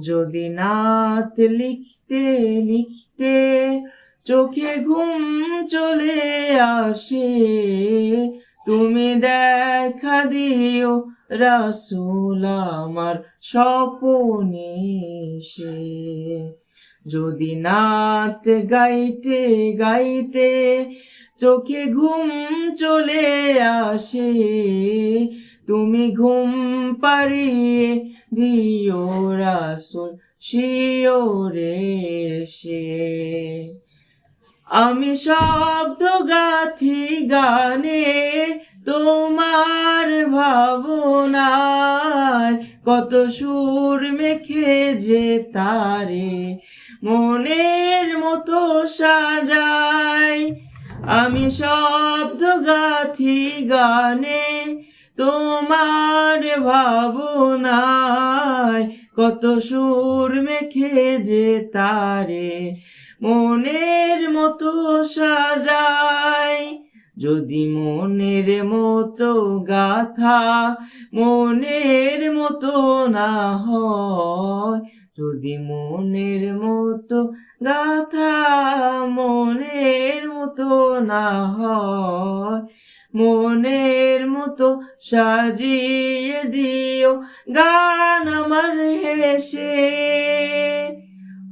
যদি নাত লিখতে লিখতে চোখে ঘুম চলে আসে, তুমি দেখা দিও রাসুল আমার স্বপনে সে যদি নাত গাইতে গাইতে চোখে ঘুম চলে আসে তুমি ঘুম পাড়িয়ে দিও রাসুল, শিওরে সে আমি শব্দ গাথি গানে তোমার ভাবনায় কত সুর মেখে যে তারে মনের মতো সাজায়। আমি শব্দ গাথি গানে তোমার ভাবনায় কত সুর মেখে যে তারে মনের মতো সাজাই যদি মনের মতো গাথা মনের মতো না হয়, যদি মনের মতো গাথা মনের মতো না হয় মনের মতো সাজিয়ে দিও গান আমার হেসে।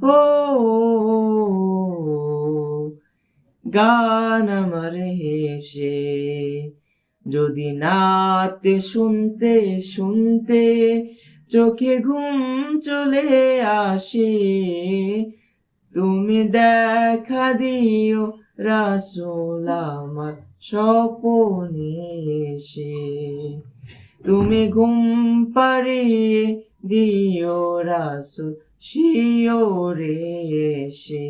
ও, গান আমার হেসে। যদি নাতে শুনতে শুনতে চোখে ঘুম চলে আসে তুমি দেখা দিও রাসুল আমার স্বপনে এসে। তুমি ঘুম পাড়িয়ে দিও রাসুল শিওরে এসে।